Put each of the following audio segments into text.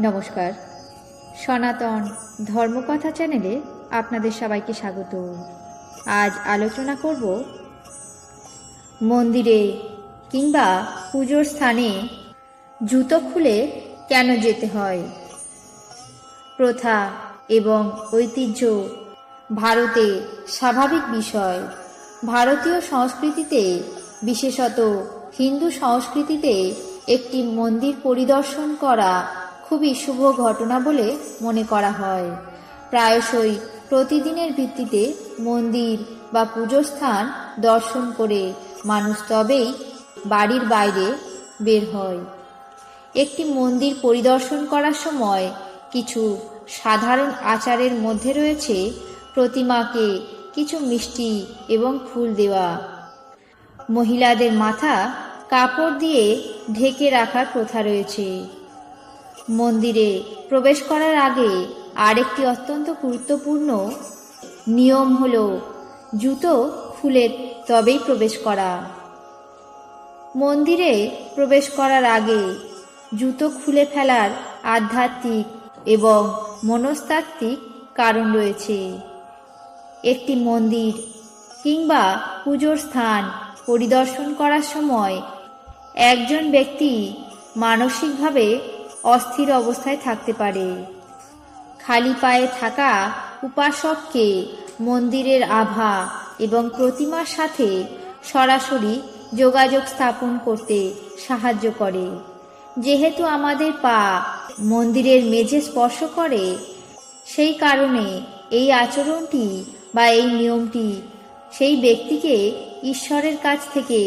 নমস্কার। সনাতন ধর্মকথা চ্যানেলে আপনাদের সবাইকে স্বাগত। আজ আলোচনা করব মন্দিরে কিংবা পুজোর স্থানে জুতো খুলে কেন যেতে হয়? প্রথা এবং ঐতিহ্য ভারতে স্বাভাবিক বিষয়। ভারতীয় সংস্কৃতিতে, বিশেষত হিন্দু সংস্কৃতিতে একটি মন্দির পরিদর্শন করা খুবই শুভ ঘটনা বলে মনে করা হয়। প্রায়শই প্রতিদিনের ভিত্তিতে মন্দির বা পুজোর স্থান দর্শন করে মানুষ তবেই বাড়ির বাইরে বের হয়। একটি মন্দির পরিদর্শন করার সময় কিছু সাধারণ আচারের মধ্যে রয়েছে প্রতিমাকে কিছু মিষ্টি এবং ফুল দেওয়া। মহিলাদের মাথা কাপড় দিয়ে ঢেকে রাখার প্রথা রয়েছে। মন্দিরে প্রবেশ করার আগে আরেকটি অত্যন্ত গুরুত্বপূর্ণ নিয়ম হল জুতো খুলে তবেই প্রবেশ করা। মন্দিরে প্রবেশ করার আগে জুতো খুলে ফেলার আধ্যাত্মিক এবং মনস্তাত্ত্বিক কারণ রয়েছে। একটি মন্দির কিংবা পুজোর স্থান পরিদর্শন করার সময় একজন ব্যক্তি মানসিকভাবে অস্থির অবস্থায় থাকতে পারে। খালি পায়ে থাকা উপাসককে মন্দিরের আভা এবং প্রতিমার সাথে সরাসরি যোগাযোগ স্থাপন করতে সাহায্য করে। যেহেতু আমাদের পা মন্দিরের মেঝে স্পর্শ করে, সেই কারণে এই আচরণটি বা এই নিয়মটি সেই ব্যক্তিকে ঈশ্বরের কাছ থেকে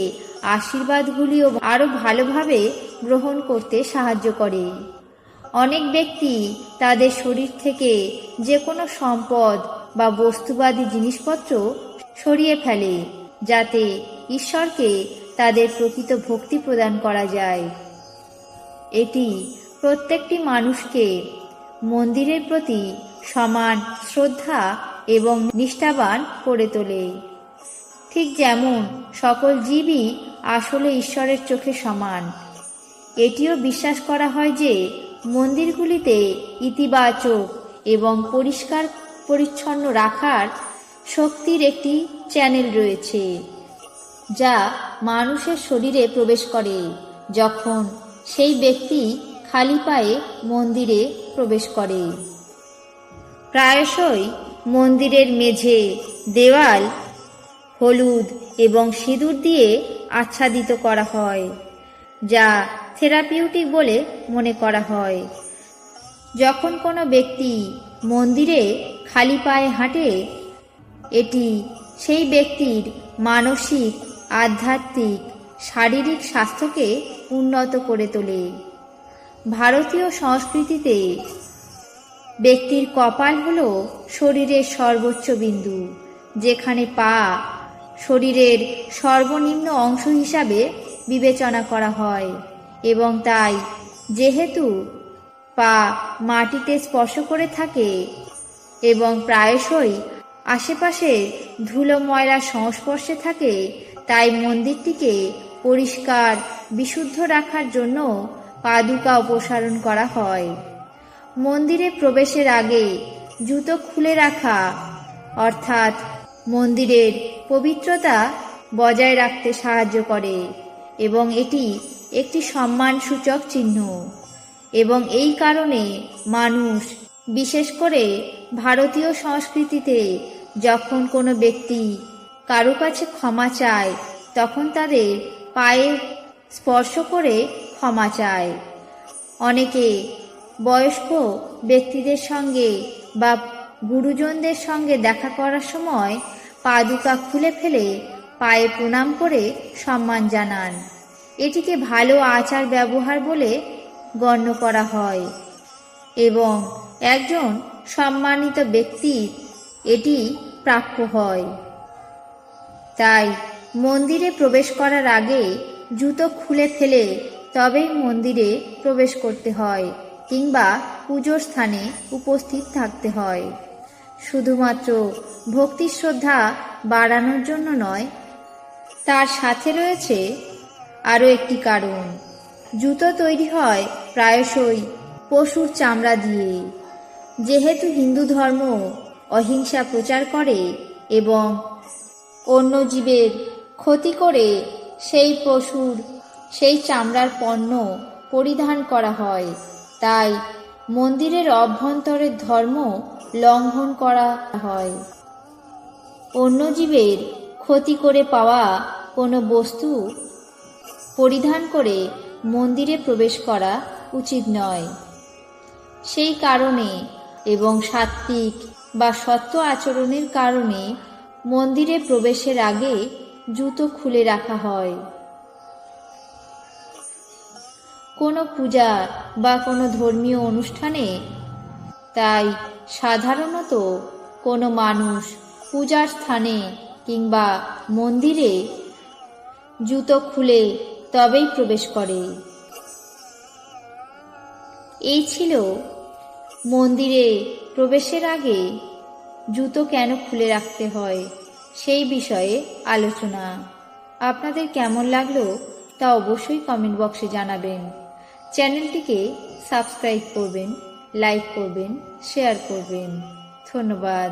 আশীর্বাদগুলিও আরও ভালোভাবে গ্রহণ করতে সাহায্য করে। অনেক ব্যক্তি তাদের শরীর থেকে যে কোনো সম্পদ বা বস্তুবাদী জিনিসপত্র সরিয়ে ফেলে, যাতে ঈশ্বরকে তাদের প্রকৃত ভক্তি প্রদান করা যায়। এটি প্রত্যেকটি মানুষকে মন্দিরের প্রতি সমান শ্রদ্ধা এবং নিষ্ঠাবান করে তোলে। ঠিক যেমন সকল জীবই আসলে ঈশ্বরের চোখে সমান এটিও বিশ্বাস করা হয় যে মন্দিরগুলিতে ইতিবাচক এবং পরিষ্কার পরিচ্ছন্ন রাখার শক্তির একটি চ্যানেল রয়েছে, যা মানুষের শরীরে প্রবেশ করে, যখন সেই ব্যক্তি খালি পায়ে মন্দিরে প্রবেশ করে। প্রায়শই মন্দিরের মেঝে দেওয়াল হলুদ এবং সিঁদুর দিয়ে আচ্ছাদিত করা হয়, যা থেরাপিউটিক বলে মনে করা হয়। যখন কোনো ব্যক্তি মন্দিরে খালি পায়ে হাঁটে, এটি সেই ব্যক্তির মানসিক, আধ্যাত্মিক, শারীরিক স্বাস্থ্যকে উন্নত করে তোলে। ভারতীয় সংস্কৃতিতে ব্যক্তির কপাল হল শরীরের সর্বোচ্চ বিন্দু, যেখানে পা শরীরের সর্বনিম্ন অংশ হিসাবে বিবেচনা করা হয়। এবং তাই, যেহেতু পা মাটিতে স্পর্শ করে থাকে এবং প্রায়শই আশেপাশে ধুলো ময়লার সংস্পর্শে থাকে, তাই মন্দিরটিকে পরিষ্কার, বিশুদ্ধ রাখার জন্য পাদুকা অপসারণ করা হয়। মন্দিরে প্রবেশের আগে জুতো খুলে রাখা, অর্থাৎ মন্দিরের পবিত্রতা বজায় রাখতে সাহায্য করে এবং এটি একটি সম্মানসূচক চিহ্ন। এবং এই কারণে মানুষ, বিশেষ করে ভারতীয় সংস্কৃতিতে, যখন কোনো ব্যক্তি কারও কাছে ক্ষমা চায়, তখন তাদের পায়ে স্পর্শ করে ক্ষমা চায়। অনেকে বয়স্ক ব্যক্তিদের সঙ্গে বা গুরুজনদের সঙ্গে দেখা করার সময় পাদুকা খুলে ফেলে পায়ে প্রণাম করে সম্মান জানান। এটিকে ভালো আচার ব্যবহার বলে গণ্য করা হয় এবং একজন সম্মানিত ব্যক্তির এটি প্রাপ্য হয়। তাই মন্দিরে প্রবেশ করার আগে জুতো খুলে ফেলে তবেই মন্দিরে প্রবেশ করতে হয় কিংবা পুজোর স্থানে উপস্থিত থাকতে হয়। শুধুমাত্র ভক্তি শ্রদ্ধা বাড়ানোর জন্য নয়, তার সাথে রয়েছে আরও একটি কারণ। জুতো তৈরি হয় প্রায়শই পশুর চামড়া দিয়ে যেহেতু হিন্দু ধর্ম অহিংসা প্রচার করে এবং অন্য জীবের ক্ষতি করে সেই পশুর সেই চামড়ার পণ্য পরিধান করা হয়, তাই মন্দিরের অভ্যন্তরের ধর্ম লঙ্ঘন করা হয়। অন্য জীবের ক্ষতি করে পাওয়া কোনো বস্তু পরিধান করে মন্দিরে প্রবেশ করা উচিত নয়। সেই কারণে এবং সাত্ত্বিক বা সত্য আচরণের কারণে মন্দিরে প্রবেশের আগে জুতো খুলে রাখা হয়। কোনো পূজা বা কোনো ধর্মীয় অনুষ্ঠানে তাই সাধারণত কোনো মানুষ পূজার স্থানে কিংবা মন্দিরে জুতো খুলে তবেই প্রবেশ করে। এই ছিল মন্দিরে প্রবেশের আগে জুতো কেন খুলে রাখতে হয় সেই বিষয়ে আলোচনা। আপনাদের কেমন লাগল তা অবশ্যই কমেন্ট বক্সে জানাবেন। চ্যানেলটিকে সাবস্ক্রাইব করবেন লাইক করবেন শেয়ার করবেন। ধন্যবাদ।